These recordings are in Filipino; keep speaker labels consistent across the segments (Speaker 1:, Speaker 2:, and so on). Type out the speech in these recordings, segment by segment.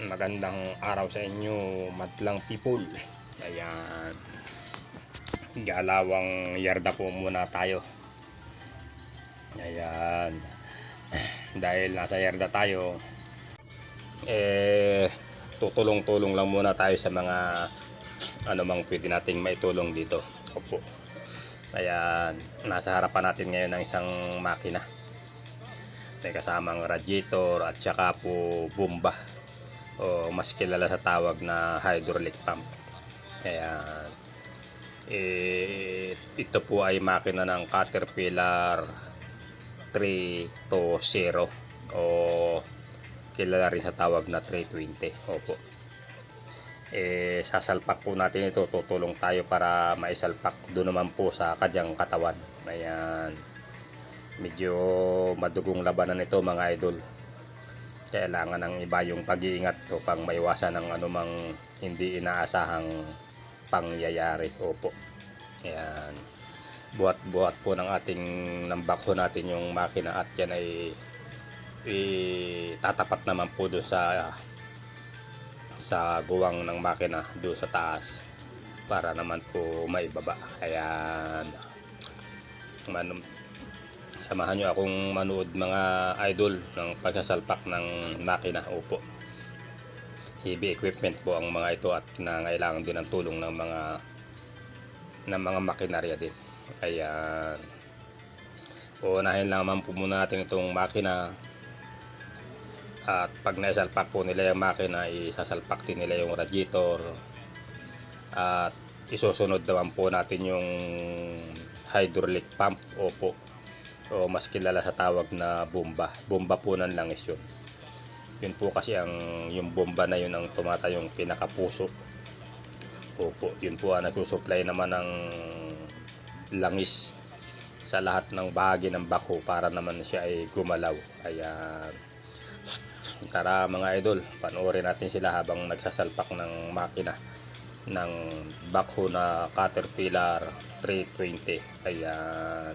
Speaker 1: Magandang araw sa inyo, madlang people. Ayan. Galawang yarda po muna tayo. Ayan. Dahil nasa yarda tayo, eh, tutulong-tulong lang muna tayo sa mga ano mang pwede nating maitulong dito. Opo. Ayan, nasa harapan natin ngayon ng isang makina. May kasamang radiator at saka po bomba o mas kilala sa tawag na hydraulic pump. Ayan. Eh, ito po ay makina ng Caterpillar 320 o kilala rin sa tawag na 320. Opo. Eh, sasalpak po natin ito. Tutulong tayo para maisalpak doon naman po sa kanyang katawan. Ayan. Medyo madugong labanan ito mga idol kailangan ng iba yung pag-iingat to pang maiwasan ng anumang hindi inaasahang pangyayari. Opo. Ayan. Buhat-buhat po ng ating nambakho natin yung makina at yan ay itatapat naman po doon sa sa guwang ng makina doon sa taas para naman po maibaba. Ayan. Man, samahan nyo akong manood mga idol ng pagsasalpak ng makina. Upo heavy equipment po ang mga ito at nangailangan din ng tulong ng mga ng mga makinarya din. Ayan unahin lang naman po muna natin itong makina. At pag naisalpak po nila yung makina isasalpak din nila yung radiator. At isusunod naman po natin yung hydraulic pump. Opo o mas kilala sa tawag na bomba. Bomba po ng langis yun. Yun po kasi ang yung bomba na yun ang tumatayong pinakapuso. Opo, yun po ang nagsusupply naman ng langis sa lahat ng bahagi ng bako para naman siya ay gumalaw. Ayan. Tara mga idol, panoorin natin sila habang nagsasalpak ng makina ng backhoe na Caterpillar 320. Ayan.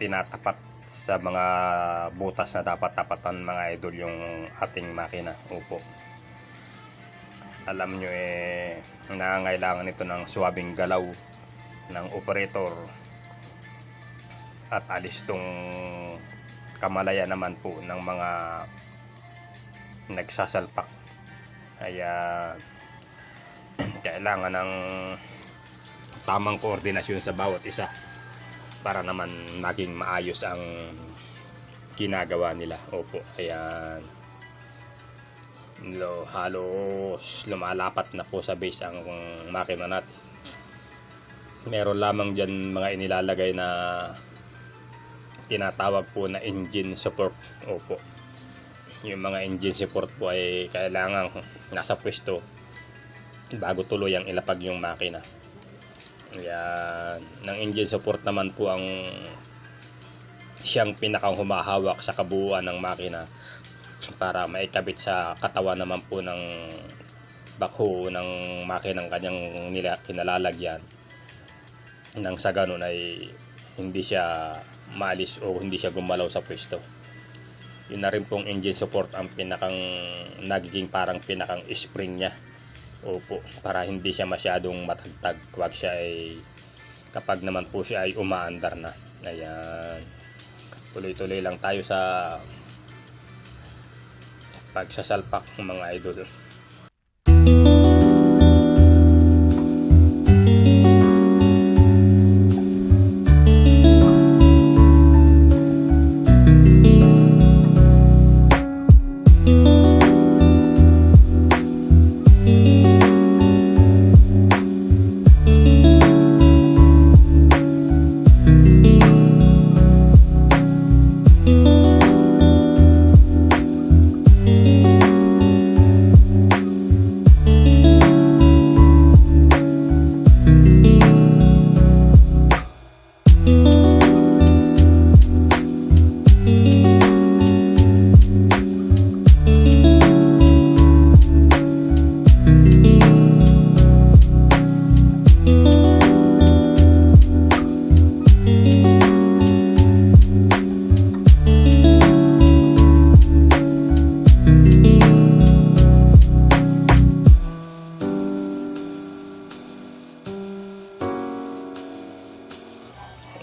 Speaker 1: Itinatapat sa mga butas na dapat tapatan mga idol yung ating makina. Upo. Alam nyo eh, nangangailangan ito ng swabing galaw ng operator at alis tong kamalaya naman po ng mga nagsasalpak. Kaya kailangan ng tamang koordinasyon sa bawat isa para naman maging maayos ang ginagawa nila. Opo, ayan. Lo, halos lumalapat na po sa base ang makina natin. Meron lamang dyan mga inilalagay na tinatawag po na engine support. Opo. Yung mga engine support po ay kailangan nasa pwesto bago tuluyang ilapag yung makina. Yan. Ng engine support naman po ang siyang pinakang humahawak sa kabuuan ng makina para maikabit sa katawan naman po ng backhoe ng makinang kanyang nila, kinalalagyan nang sa ganun ay hindi siya maalis o hindi siya gumalaw sa pwesto. Yun na rin pong engine support ang pinakang nagiging parang pinakang spring niya Opo, para hindi siya masyadong matagtag. Huwag siya ay kapag naman po siya ay umaandar na. Ayan. Tuloy-tuloy lang tayo sa pagsasalpak ng mga idol.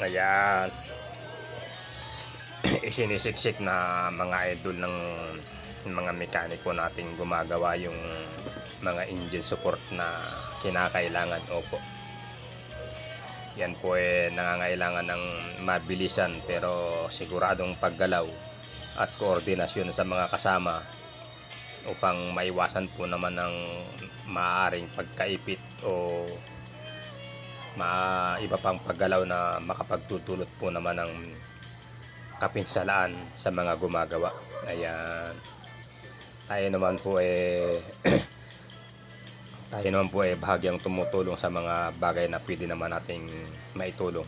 Speaker 1: Ayan. Isinisiksik na mga idol ng mga mekaniko nating gumagawa yung mga engine support na kinakailangan. Opo. Yan po eh nangangailangan ng mabilisan pero siguradong paggalaw at koordinasyon sa mga kasama upang maiwasan po naman ng maaaring pagkaipit o iba pang paggalaw na makapagtutulot po naman ng kapinsalaan sa mga gumagawa. Ayan. Tayo naman po eh tayo naman po eh bahagyang tumutulong sa mga bagay na pwede naman nating maitulong.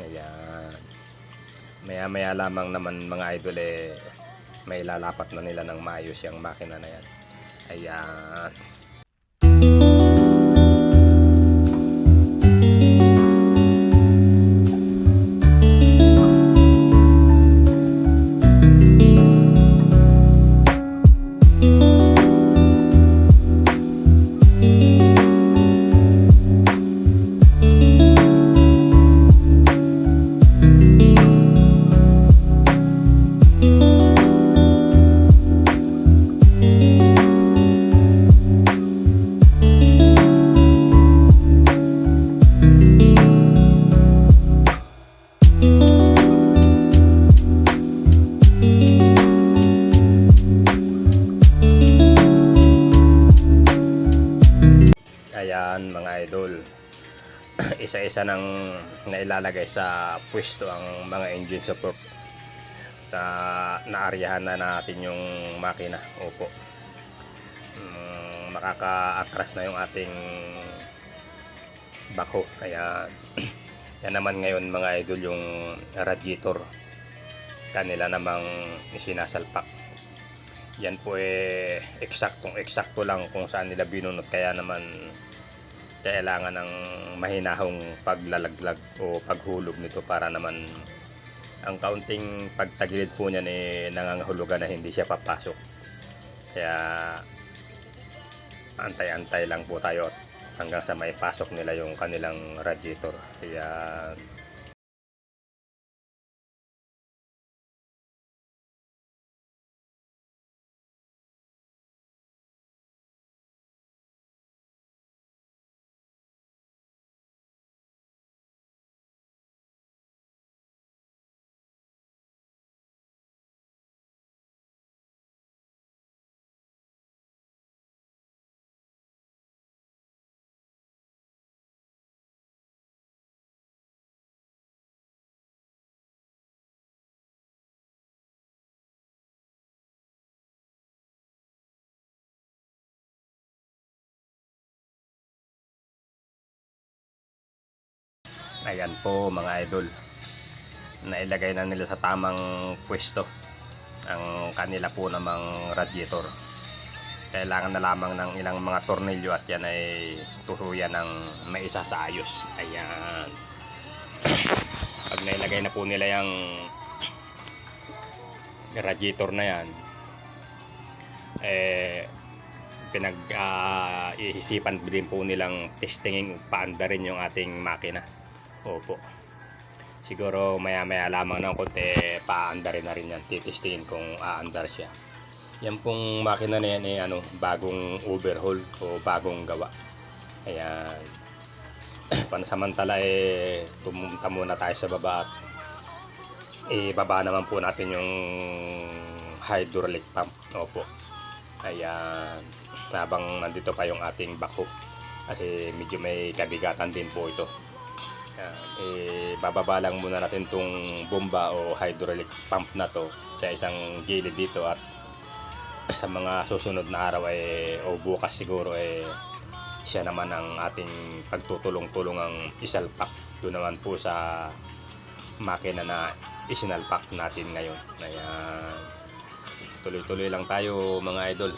Speaker 1: Ayan. Maya maya lamang naman mga idol eh may lalapat na nila ng maayos yung makina na yan. Ayan Isa-isa nang nailalagay sa pwesto ang mga engine support sa naaryahan na natin yung makina. Opo. Mm, makaka-atras na yung ating bako. Ayan. Yan naman ngayon mga idol yung radiator. Kanila namang sinasalpak yan po eh eksaktong eksakto lang kung saan nila binunot kaya naman kailangan ng mahinahong paglalaglag o paghulog nito para naman ang kaunting pagtagilid po niyan eh nangangahulugan na hindi siya papasok. Kaya antay-antay lang po tayo hanggang sa may pasok nila yung kanilang radiator. Kaya Ayan po mga idol. Nailagay na nila sa tamang pwesto ang kanila po namang radiator. Kailangan na lamang ng ilang mga tornilyo at yan ay turuyan ng maisa sa ayos. Ayan. Pag nailagay na po nila yung radiator na yan, eh, pinag ah, iisipan din po nilang testingin paanda rin yung ating makina. Opo. Siguro maya maya lamang ng konti paanda rin na rin yan. Titistingin kung aandar siya. Yan pong makina na yan eh, ano, bagong overhaul o bagong gawa. Ayan. Pansamantala eh, pumunta muna tayo sa baba at ibaba naman po natin yung hydraulic pump. Opo. Ayan. Habang nandito pa yung ating backhook. Kasi medyo may kabigatan din po ito. Eh, bababa lang muna natin tong bomba o hydraulic pump na to sa isang gilid dito at sa mga susunod na araw eh, o bukas siguro eh, siya naman ang ating pagtutulong-tulong ang isalpak. Doon naman po sa makina na isinalpak natin ngayon. Ayan. Tuloy-tuloy lang tayo mga idol.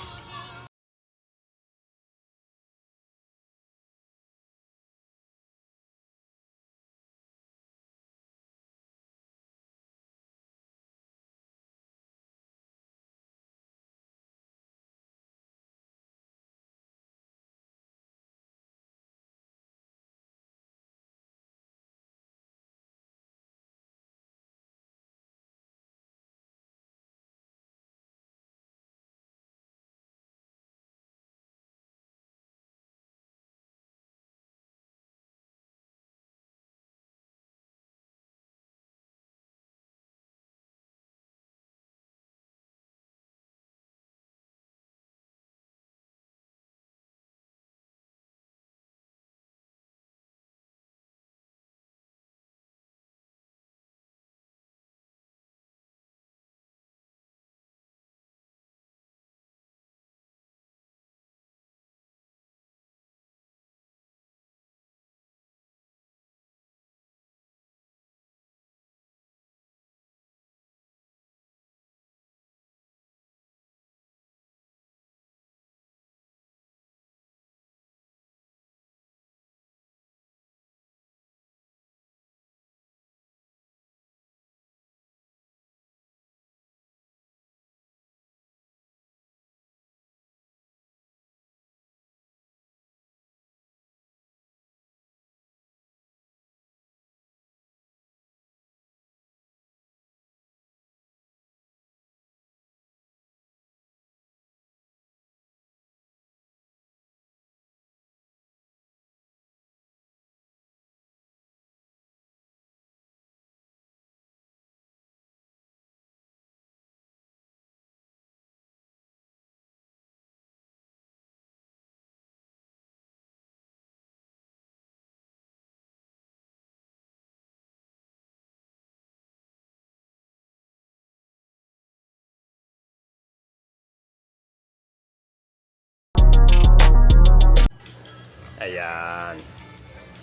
Speaker 1: Ayan.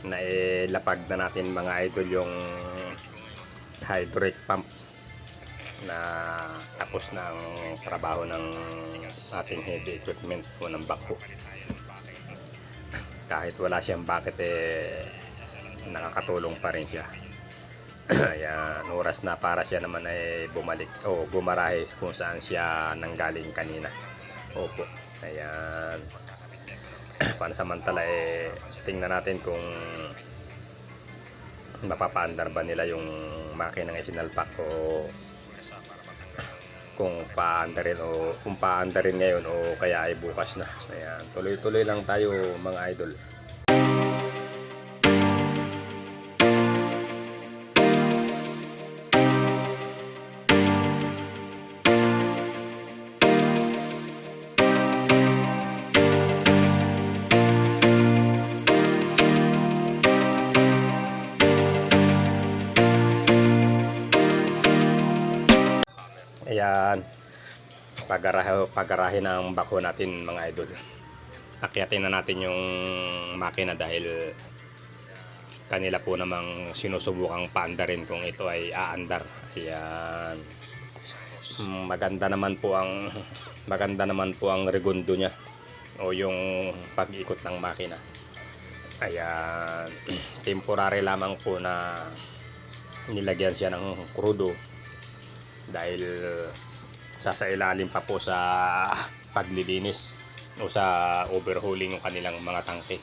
Speaker 1: Nailapag na natin mga idol yung hydraulic pump na tapos ang trabaho ng ating heavy equipment po ng backhook. Kahit wala siyang bucket eh nakakatulong pa rin siya. Ayan, oras na para siya naman ay bumalik o gumarahe kung saan siya nanggaling kanina. Opo. Ayan pansamantala eh tingnan natin kung mapapaandar ba nila yung makinang isinalpak o kung paandarin o kung paandarin ngayon o kaya ay bukas na. Ayan, tuloy-tuloy lang tayo mga idol. Pagarahe, pagarahe ng bako natin mga idol. Akyatin na natin yung makina dahil kanila po namang sinusubukang paandarin kung ito ay aandar. Ayan. Maganda naman po ang maganda naman po ang regundo niya o yung pag-ikot ng makina. Ayan. Temporary lamang po na nilagyan siya ng krudo dahil sasailalim pa po sa paglilinis o sa overhauling yung kanilang mga tangke.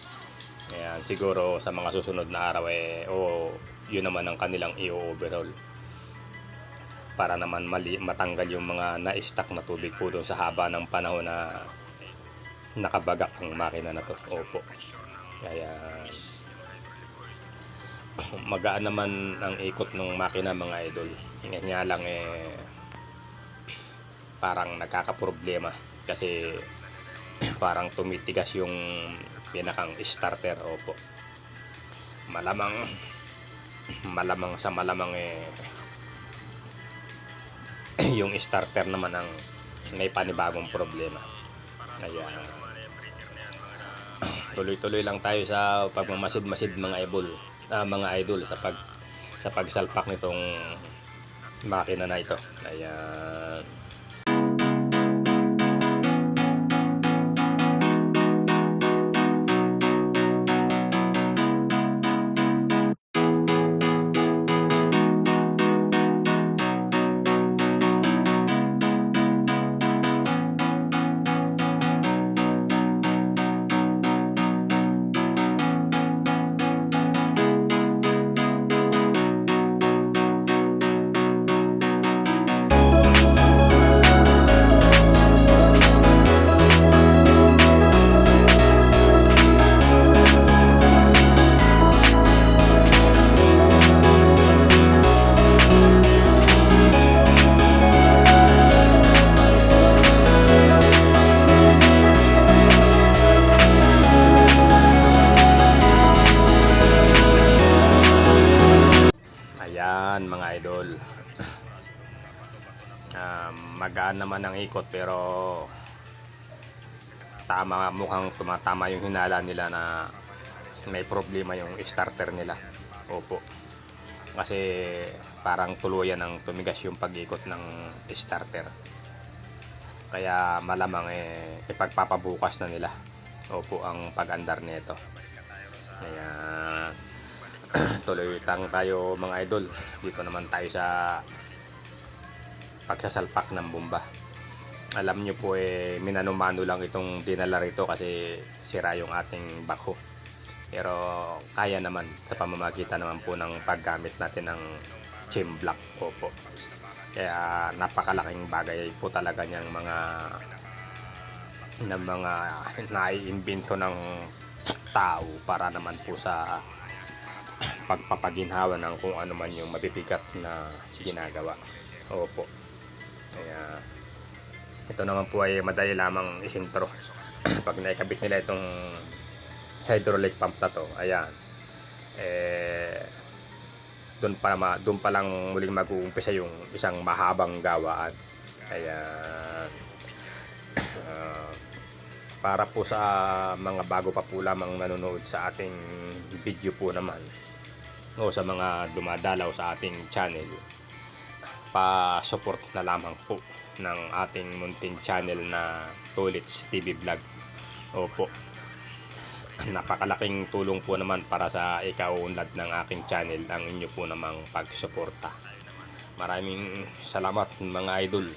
Speaker 1: Ayan, siguro sa mga susunod na araw eh, o yun naman ang kanilang i-overhaul para naman mali, matanggal yung mga na-stack na tubig po doon sa haba ng panahon na nakabagak ang makina na to. Opo. Kaya magaan naman ang ikot ng makina mga idol. Ngayon nga lang eh parang nagkakaproblema. Kasi parang tumitigas yung pinakang starter. Opo. Malamang malamang sa malamang eh yung starter naman ang may panibagong problema. Kaya tuloy-tuloy lang tayo sa pagmamasid-masid mga idol. Ah, mga idol sa pag sa pagsalpak nitong makina na ito. Ayan naman ang ikot pero tama mukhang tumatama yung hinala nila na may problema yung starter nila. Opo. Kasi parang tuluyan ang tumigas yung pag-ikot ng starter. Kaya malamang eh ipagpapabukas na nila. Opo ang pag-andar nito. Kaya tuloy tang tayo mga idol dito naman tayo sa pagsasalpak ng bomba alam nyo po eh minanumano lang itong dinala rito kasi sira yung ating backhoe pero kaya naman sa pamamagitan naman po ng paggamit natin ng chim block po po kaya napakalaking bagay po talaga niyang mga ng mga naiimbento ng tao para naman po sa pagpapaginhawa ng kung ano man yung mabibigat na ginagawa. Opo. Kaya ito naman po ay madali lamang isintro. Pag naikabit nila itong hydraulic pump na to, ayan. Eh doon pa ma, doon pa lang muling mag-uumpisa yung isang mahabang gawaan. Kaya ah, para po sa mga bago pa po lamang nanonood sa ating video po naman o sa mga dumadalaw sa ating channel pa-support na lamang po ng ating munting channel na Tulits TV Vlog. Opo. Napakalaking tulong po naman para sa ikaunlad ng aking channel ang inyo po namang pagsuporta. Maraming salamat mga idol